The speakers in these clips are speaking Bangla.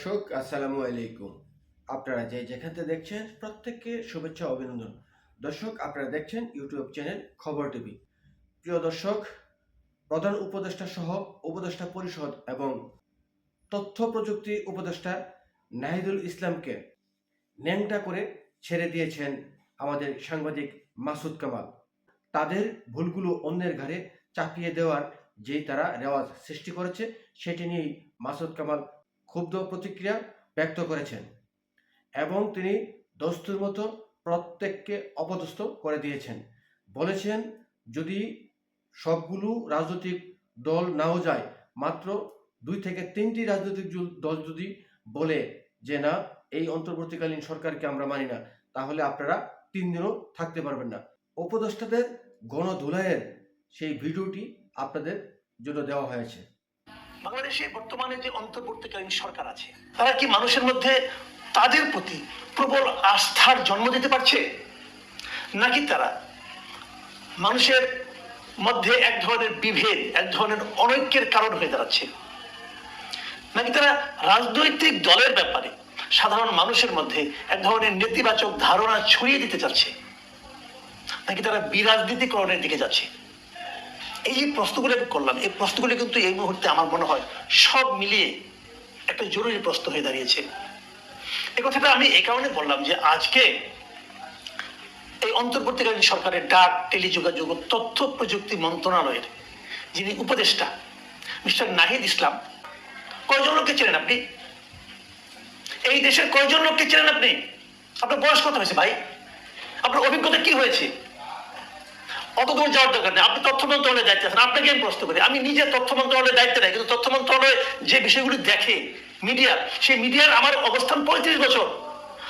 দর্শক, আসসালামু আলাইকুম। আপনারা যে যেখান দেখছেন, প্রত্যেককে শুভেচ্ছা, অভিনন্দন। দর্শক, আপনারা দেখছেন ইউটিউব চ্যানেল খবর টিভি। প্রিয় দর্শক, প্রধান উপদেষ্টা সহ উপদেষ্টা পরিষদ এবং তথ্য প্রযুক্তি উপদেষ্টা নাহিদুল ইসলামকে ন্যাংটা করে ছেড়ে দিয়েছেন আমাদের সাংবাদিক মাসুদ কামাল। তাদের ভুলগুলো অন্যের ঘাড়ে চাপিয়ে দেওয়ার যেই তারা রেওয়াজ সৃষ্টি করেছে, সেটি নিয়েই মাসুদ কামাল ক্ষুব্ধ প্রতিক্রিয়া ব্যক্ত করেছেন এবং তিনি দস্তুর মতো প্রত্যেককে অপদস্থ করে দিয়েছেন। বলেছেন, যদি সবগুলো রাজনৈতিক দল নাও যায়, মাত্র দুই থেকে তিনটি রাজনৈতিক দল যদি বলে যে না, এই অন্তর্বর্তীকালীন সরকারকে আমরা মানি না, তাহলে আপনারা তিন দিনও থাকতে পারবেন না। উপদেষ্টাদের গণধুলাইয়ের সেই ভিডিওটি আপনাদের জন্য দেওয়া হয়েছে। বাংলাদেশে বর্তমানে যে অন্তর্বর্তীকালীন সরকার আছে, তারা কি মানুষের মধ্যে তাদের প্রতি প্রবল আস্থার জন্ম দিতে পারছে? নাকি তারা মানুষের মধ্যে এক ধরনের বিভেদ, এক ধরনের অনৈক্যের কারণ হয়ে দাঁড়াচ্ছে? নাকি তারা রাজনৈতিক দলের ব্যাপারে সাধারণ মানুষের মধ্যে এক ধরনের নেতিবাচক ধারণা ছড়িয়ে দিতে চাচ্ছে? নাকি তারা বিরাজনীতিকরণের দিকে যাচ্ছে? এই যে প্রশ্নগুলো আমি করলাম। এই প্রশ্নগুলো কিন্তু এই মুহূর্তে আমার মনে হয় সব মিলিয়ে একটা জরুরি প্রশ্ন হয়ে দাঁড়িয়েছে। এই কথাটা আমি এই কারণে বললাম যে আজকে এই অন্তর্বর্তীকালীন সরকারের ডাক, টেলিযোগাযোগ ও তথ্য প্রযুক্তি মন্ত্রণালয়ের যিনি উপদেষ্টা, মিস্টার নাহিদ ইসলাম, কয়জন লোককে চেনেন আপনি? এই দেশের কয়জন লোককে চেনেন আপনি? আপনার বয়স কত হয়েছে ভাই? আপনার অভিজ্ঞতা কি হয়েছে? অত দূর যাওয়ার দরকার নেই। আপনি তথ্য মন্ত্রণালয়ে দায়িত্বে আছেন আপনাকে আমি প্রশ্ন করি। আমি নিজে তথ্য মন্ত্রণালয়ের দায়িত্বে নাই, কিন্তু তথ্য মন্ত্রণালয়ে যে বিষয়গুলি দেখে মিডিয়া, সেই মিডিয়ার আমার অবস্থান পঁয়ত্রিশ বছর।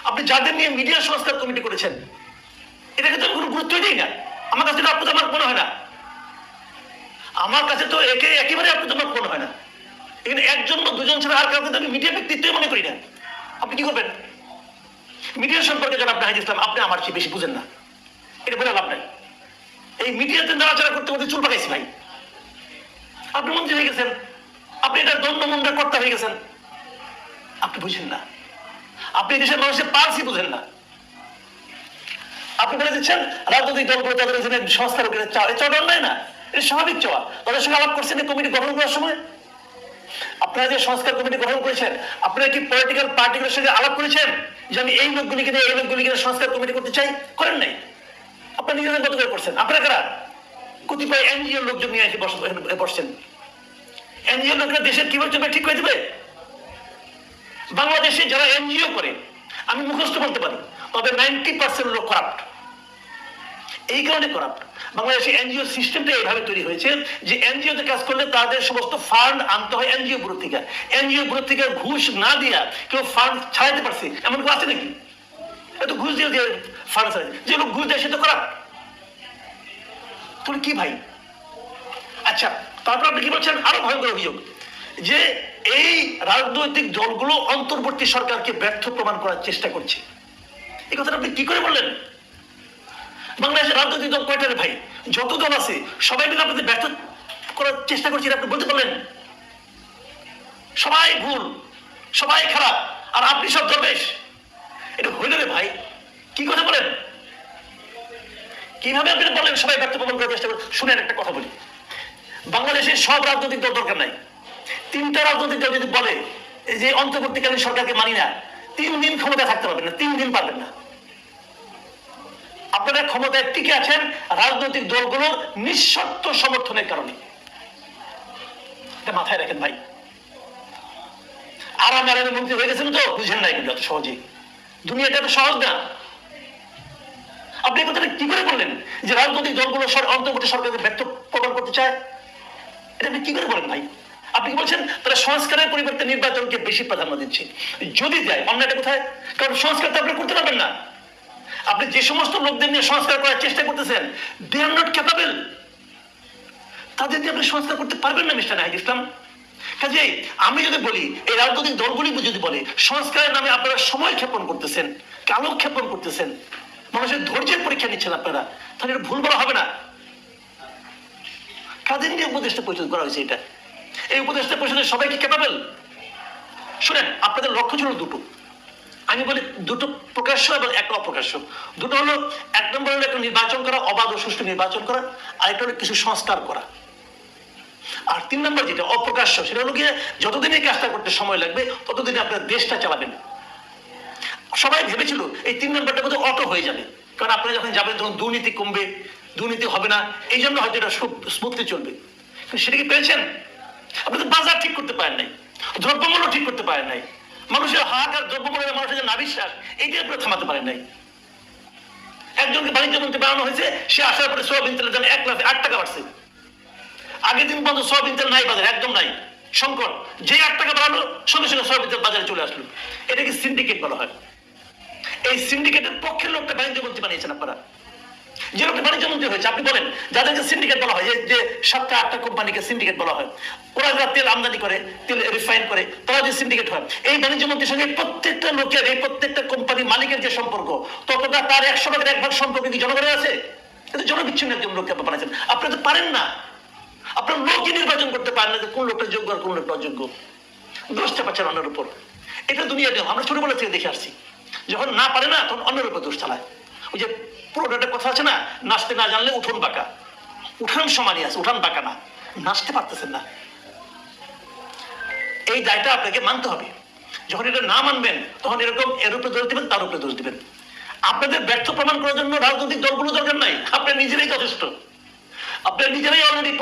আপনি যাদের নিয়ে মিডিয়া সংস্কার কমিটি করেছেন, এটাকে তো কোনো গুরুত্বই দিই না। আমার কাছে আপনি আমার মনে হয় না। আমার কাছে তো একে, একেবারে আপনি তো আমার মনে হয় না। এখানে একজন বা দুজন ছাড়া আর কাউকে আমি মিডিয়া ব্যক্তিত্বই মনে করি না। আপনি কি করবেন? মিডিয়া সম্পর্কে আপনি হাজির ইসলাম, আপনি আমার চেয়ে বেশি বুঝেন না। এটা বলে লাভ নাই। এই মিডিয়াতে নাড়াচাড়া করতে করতে চুল পাকাইছি ভাই। আপনি মন্ত্রী হয়ে গেছেন। আপনি এটা দণ্ড মন্ডা কর্তা হয়ে গেছেন। আপনি বুঝেন না। আপনি দেশের মানুষের পালসি বুঝেন না। আপনি বলে দিচ্ছেন, রাজনৈতিক দলগুলো তাদের এখানে সংস্কার করে চাওয়া এই চাওয়াটা অন্যায় না, এটা স্বাভাবিক চাওয়া। তাদের সঙ্গে আলাপ করছেন কমিটি গঠন করার সময়। আপনারা যে সংস্কার কমিটি গঠন করেছেন, আপনারা কি পলিটিক্যাল পার্টিগুলোর সঙ্গে আলাপ করেছেন যে আমি এই লোকগুলিকে এই লোকগুলিকে সংস্কার কমিটি করতে চাই? করেন নাই। আপনারা নিজেদের মতো করে করছেন আপনারা কারা? কতিপয় এনজিও লোকজন নিয়ে এসে বসছেন। এনজিও লোকরা দেশের কীভাবে চলবে ঠিক করে দেবে? বাংলাদেশে যারা এনজিও করে, আমি মুখস্থ বলতে পারি তবে নাইনটি পার্সেন্ট লোক করাপ্ট এই কারণে করাপ্ট বাংলাদেশে এনজিও সিস্টেমটা এইভাবে তৈরি হয়েছে যে এনজিও তে কাজ করলে তাদের সমস্ত ফান্ড আনতে হয় এনজিও গুলো থেকে। এনজিও গুলো থেকে ঘুষ না দিয়া কেউ ফান্ড ছাড়াইতে পারছে। এমন কেউ আছে নাকি? এত ঘুষ দিয়ে ফান্ড যে লোক ঘুষ দেয় সে তো খারাপ। তোর কি ভাই? আচ্ছা তারপর আপনি কি বলছেন? আরও ভয়ঙ্কর অভিযোগ। যে এই রাজনৈতিক দলগুলো অন্তর্বর্তী সরকারকে ব্যর্থ প্রমাণ করার চেষ্টা করছে। এই কথাটা আপনি কি করে বললেন? বাংলাদেশের রাজনৈতিক দল কয়টারে ভাই? যত দল আছে, সবাই মিলে আপনাদের ব্যর্থ করার চেষ্টা করছে আপনি বলতে পারলেন? সবাই ভুল, সবাই খারাপ, আর আপনি সব দরবেশ এটা হইল রে ভাই কি কথা বলেন? কীভাবে আপনি বলেন? সবাই ব্যর্থ প্রমাণ করার চেষ্টা করেন। শুনেন, একটা কথা বলি। বাংলাদেশের সব রাজনৈতিক দল দরকার নাই। তিনটা রাজনৈতিক দল যদি বলে যে অন্তর্বর্তীকালীন সরকারকে মানি না, তিন দিন ক্ষমতা থাকতে পারবেন না, তিন দিন পারবেন না। আপনারা ক্ষমতায় টিকে আছেন রাজনৈতিক দলগুলোর নিঃশর্ত সমর্থনের কারণে। মাথায় রাখেন ভাই। আরাম আরামে মন্ত্রী হয়ে গেছেন তো, বুঝেন নাই কিন্তু সহজে। দুনিয়াটা তো সহজ না। আপনি কথাটা কি করে বললেন? যে রাজনৈতিক দলগুলো অন্তর্বর্তী সরকারকে ব্যর্থ প্রদান করতে চায়? এটা আপনি কি করে বলেন ভাই? আপনি বলছেন? তারা সংস্কারের পরিবর্তে নির্বাচনকে বেশি প্রাধান্য দিচ্ছে। যদি দেয় অন্যটা কোথায়? কারণ সংস্কার তো আপনি করতে পারবেন না। আপনি যে সমস্ত লোকদের নিয়ে সংস্কার করার চেষ্টা করতেছেন দে আর নট ক্যাপাবেল তাদের দিয়ে আপনি সংস্কার করতে পারবেন না, মিস্টার নাহিদ ইসলাম। কাজেই আমি যদি বলি, এই রাজনৈতিক দলগুলি যদি বলে, সংস্কারের নামে আপনারা সময় ক্ষেপণ করতেছেন, কালক্ষেপণ করতেছেন মানুষের ধৈর্যের পরীক্ষা নিচ্ছেন আপনারা। তাহলে এটা ভুল বলা হবে না। কাদের নিয়ে উপদেষ্টা পরিষদ করা হয়েছে এটা? এই উপদেষ্টা পরিষদের সবাই কি ক্যাপাবেল শুনেন, আপনাদের লক্ষ্য ছিল দুটো। আমি বলি দুটো প্রকাশ্য এবং একটা অপ্রকাশ্য। দুটো হলো, এক নম্বর হলো একটা নির্বাচন করা, অবাধ ও সুষ্ঠু নির্বাচন করা, আরেকটা হলো কিছু সংস্কার করা। আর তিন নম্বর যেটা অপ্রকাশ্য, সেটা হলো গিয়ে যতদিন এই কাজটা করতে সময় লাগবে, ততদিন আপনার দেশটা চালাবেন। সবাই ভেবেছিল এই তিন নম্বরটা বোধহয় অটো হয়ে যাবে। কারণ আপনারা যখন যাবেন, তখন দুর্নীতি কমবে, দুর্নীতি হবে না। এই জন্য হয়তো এটা স্মুথলি চলবে। সেটা কি পেয়েছেন? আপনি তো বাজার ঠিক করতে পারেন নাই, দ্রব্যমূল্য ঠিক করতে পারেন নাই। মানুষের হাত আর দ্রব্যমূল্যের মানুষের যে নাবিশ্বাস, এইটা আপনারা থামাতে পারেন নাই। একজনকে বাণিজ্য মন্ত্রী বানানো হয়েছে, সে আসার পরে সোয়াবিন তেলের দাম এক লাখ আট টাকা বাড়ছে। আগের দিন পর্যন্ত সোয়াবিন তেল নাই বাজারে, একদম নাই। সংকট যে আট টাকা বাড়ালো, সঙ্গে সঙ্গে সোয়াবিন তেল বাজারে চলে আসলো। এটাকে সিন্ডিকেট বলা হয়। এই সিন্ডিকেটের পক্ষের লোকটা বাণিজ্য মন্ত্রী বানিয়েছেন আপনারা। যে লোকটা বাণিজ্য মন্ত্রী হয়েছে, আপনি বলেন, যাদেরকে সিন্ডিকেট বলা হয়, যে- সাতটা, আটটা কোম্পানিকে সিন্ডিকেট বলা হয়, ওরা যারা তেল আমদানি করে, তেল রিফাইন করে তারা যে সিন্ডিকেট হয়। এই বাণিজ্য মন্ত্রীর সঙ্গে প্রত্যেকটা লোকের, এই প্রত্যেকটা কোম্পানি মালিকের যে সম্পর্ক, ততটা তার একশো ভাগের এক ভাগ সম্পর্ক কি জনগণের আছে? কিন্তু জনবিচ্ছিন্ন একজন লোককে আপনি বানাচ্ছেন আপনি তো পারেন না। আপনার লোকই নির্বাচন করতে পারেন না যে কোন লোকটা যোগ্য আর কোন লোকটা অযোগ্য। দোষটা পাচ্ছেন অন্যের উপর। এটা দুনিয়া নিয়ম আমরা ছোটবেলা থেকে দেখে আসছি। যখন না পারে না, তখন অন্যের উপর দোষ চালায়। ওই যে পুরোটা কথা আছে না, নাচতে না জানলে উঠোন বাঁকা। উঠান সমানই আছে, উঠান বাঁকা না। নাচতে পারতেছেন না। এই দায়টা আপনাকে মানতে হবে। যখন এটা না মানবেন, তখন এরকম এর উপরে দোষ দিবেন, তার উপরে দোষ দিবেন। আপনাদের ব্যর্থ প্রমাণ করার জন্য রাজনৈতিক দলগুলো দরকার নাই। আপনার নিজেরাই যথেষ্ট। আপনার নিজেরাই অলরেডি